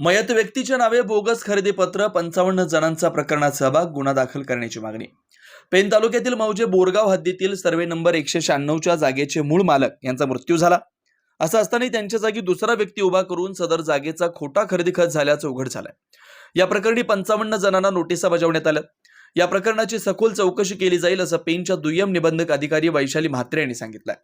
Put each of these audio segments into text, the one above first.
मयत व्यक्तीच्या नावे बोगस खरेदी पत्र पंचावन्न जणांचा प्रकरणात सहभाग गुन्हा दाखल करण्याची मागणी. पेन तालुक्यातील मौजे बोरगाव हद्दीतील सर्वे नंबर एकशे शहाण्णवच्या जागेचे मूळ मालक यांचा मृत्यू झाला. असं असतानाही त्यांच्या जागी दुसरा व्यक्ती उभा करून सदर जागेचा खोटा खरेदी खत झाल्याचं उघड झालंय. या प्रकरणी पंचावन्न जणांना नोटिसा बजावण्यात आल्या या प्रकरणाची सखोल चौकशी केली जाईल असं पेनच्या दुय्यम निबंधक अधिकारी वैशाली म्हात्रे यांनी सांगितलंय.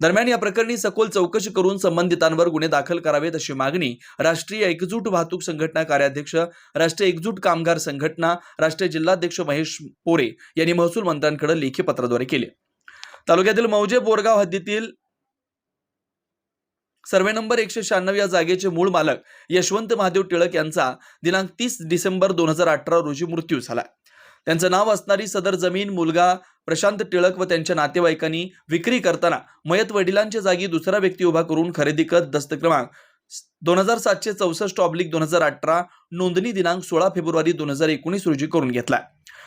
दरम्यान या प्रकरणी सखोल चौकशी करून संबंधितांवर गुन्हे दाखल करावेत अशी मागणी राष्ट्रीय एकजूट वाहतूक संघटना कार्याध्यक्ष राष्ट्रीय एकजूट कामगार संघटना राष्ट्रीय जिल्हाध्यक्ष महेश पोरे यांनी महसूल मंत्र्यांकडे लेखी पत्राद्वारे केली. तालुक्यातील मौजे बोरगाव हद्दीतील सर्वे नंबर एकशे शहाण्णव या जागेचे मूळ मालक यशवंत महादेव टिळक यांचा दिनांक तीस डिसेंबर दोन हजार अठरा रोजी मृत्यू झाला. त्यांचं नाव असणारी सदर जमीन मुलगा प्रशांत टिळक व त्यांच्या नातेवाईकांनी विक्री करताना मयत वडिलांच्या जागी दुसरा व्यक्ती उभा करून खरेदी करत दस्त क्रमांक दोन हजार सातशे चौसष्ट ऑब्लिक दोन हजार अठरा नोंदणी दिनांक सोळा फेब्रुवारी दोन हजार एकोणीस रोजी करून घेतला.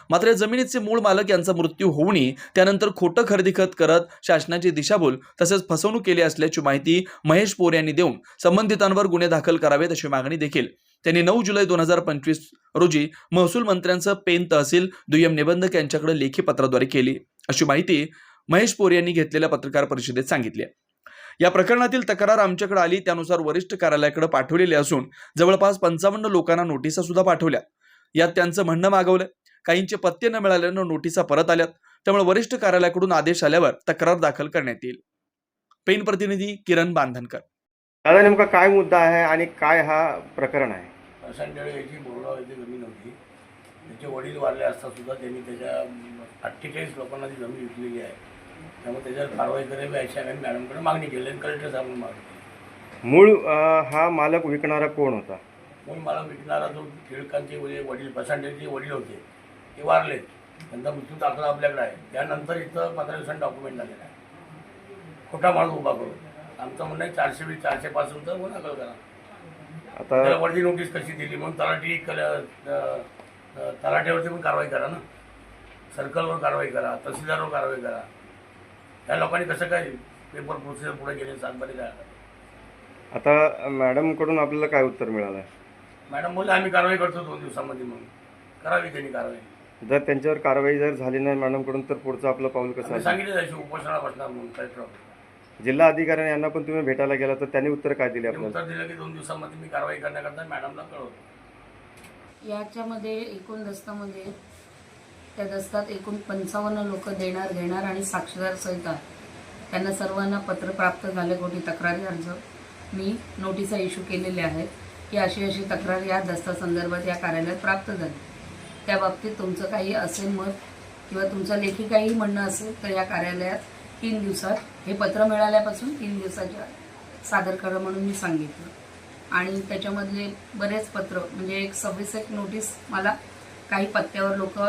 मात्र या जमिनीचे मूळ मालक यांचा मृत्यू होऊनही त्यानंतर खोटं खरेदी खत करत शासनाची दिशाभूल तसेच फसवणूक केली असल्याची माहिती महेश पोर यांनी देऊन संबंधितांवर गुन्हे दाखल करावेत अशी मागणी देखील. त्यांनी नऊ जुलै दोन हजार पंचवीस रोजी महसूल मंत्र्यांचं पेन तहसील दुय्यम निबंधक यांच्याकडे लेखी पत्राद्वारे केली अशी माहिती महेश पोर यांनी घेतलेल्या पत्रकार परिषदेत सांगितली. या प्रकरणातील तक्रार आमच्याकडे आली त्यानुसार वरिष्ठ कार्यालयाकडे पाठवलेली असून जवळपास पंचावन्न लोकांना नोटिसा सुद्धा पाठवल्या. यात त्यांचं म्हणणं मागवलं. काहींचे पत्ते न मिळाल्यानं नोटिसा परत आल्यात. त्यामुळे वरिष्ठ कार्यालयाकडून आदेश आल्यावर तक्रार दाखल करण्यात येईल. पेन प्रतिनिधी किरण बांधनकर. दादा नेमका काय मुद्दा आहे आणि काय हा प्रकरण आहे? प्रशांतळे याची बोरगाव येथे जमीन होती. त्याचे वडील वारले असता सुद्धा त्यांनी त्याच्या अठ्ठेचाळीस लोकांना ती जमीन विकलेली आहे. त्यामुळे त्याच्यावर कारवाई करावी अशी आम्ही मॅडमकडे मागणी केली आणि कलेक्टर साहेबांनी मागणी केली. मूळ हा मालक विकणारा कोण होता? म्हणून मला विकणारा जो टिळकांचे वडील वडील प्रशांतचे वडील होते. ते वारलेत त्यांचा मृत्यू दाखला आपल्याकडे आहे. त्यानंतर इथं पंधरा दिवसांनी डॉक्युमेंट झालेलं आहे. खोटा माणूस उभा करून. आमचं म्हणणं आहे चारशे वीस चारशे पाच रुपये गुन्हा दाखल करा. त्याला आता वरती नोटीस कशी दिली? म्हणून तलाठी कल अ, तलाठ्यावरती पण कारवाई करा ना. सर्कलवर कारवाई करा तहसीलदारवर कारवाई करा. त्या लोकांनी कसं काय पेपर प्रोसिजर पुढे गेले सातबारी काय आता मॅडमकडून आपल्याला काय उत्तर मिळालं मॅडम बोलले आम्ही कारवाई करतो दोन दिवसामध्ये म्हणून. करावी त्यांनी कारवाई. जर त्यांच्यावर कारवाई जर झाली नाही मॅडमकडून तर पुढचं आपलं पाऊल कसं आम्ही असेल सांगितलं बसणार म्हणून जिल्हा अधिकारी यांना पण तुम्ही भेटायला गेला तर त्यांनी उत्तर काय दिले आपल्याला? उत्तर दिलं की दोन दिवसामध्ये मी कारवाई करण्याकरता मॅडमला कळवतो. याच्यामध्ये एकूण दस्तामध्ये त्या दस्तात एकूण पंचावन्न लोक देणार घेणार आणि साक्षीदार सहित आहेत त्यांना सर्वांना पत्र प्राप्त झाले कोणी तक्रारी अर्ज. मी नोटिसा इश्यू केलेल्या आहेत की अशी अशी तक्रार या दस्तासंदर्भात या कार्यालयात प्राप्त झाली. त्या बाबतीत तुमचं काही असेल मत किंवा तुमचं लेखी काही म्हणणं असेल तर या कार्यालयात तीन दिवसात हे पत्र मिळाल्यापासून तीन दिवसाच्या सादर करा म्हणून मी सांगितलं. आणि त्याच्यामधले बरेच पत्र म्हणजे एक सव्वीस एक नोटीस मला काही पत्त्यावर लोक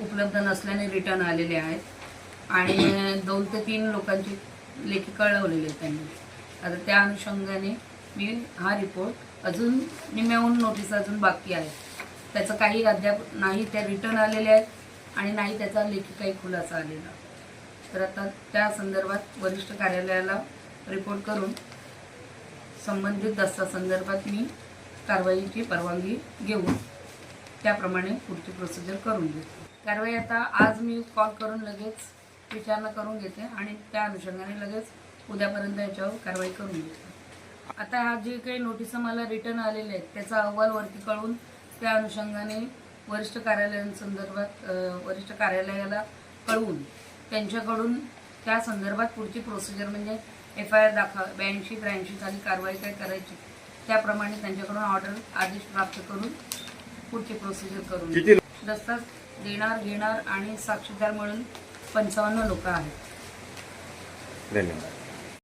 उपलब्ध नसल्याने रिटर्न आलेले आहेत. आणि दोन ते तीन लोकांची लेखी कळवलेली आहेत त्यांनी. आता त्या अनुषंगाने मी हा रिपोर्ट अजून निम्याहून नोटीस अजून बाकी आहे. त्याचं काही अद्याप नाही त्या रिटर्न आलेले आहेत आणि नाही त्याचा लेखी काही खुलासा आलेला. तर आता त्या संदर्भात वरिष्ठ कार्यालयाला रिपोर्ट करून संबंधित दस्तासंदर्भात मी कारवाईची परवानगी घेऊन त्याप्रमाणे पुढची प्रोसिजर करून घेते. कारवाई आता आज मी कॉल करून लगेच विचारणा करून घेते आणि त्या अनुषंगाने लगेच उद्यापर्यंत याच्यावर कारवाई करून घेते. आता हा जे काही नोटिसा मला रिटर्न आलेले आहेत त्याचा अहवाल वरती कळून त्या अनुषंगाने वरिष्ठ कार्यालयांसंदर्भात वरिष्ठ कार्यालयाला कळवून त्यांच्याकडून त्या संदर्भात पुढची प्रोसिजर म्हणजे एफ आय आर दाखल ब्याऐंशी त्र्याऐंशी साली कारवाई काय करायची त्याप्रमाणे त्यांच्याकडून ऑर्डर आदेश प्राप्त करून पुढची प्रोसिजर करून किती दस्ताच देणार घेणार आणि साक्षीदार म्हणून पंचावन्न लोक आहेत. धन्यवाद.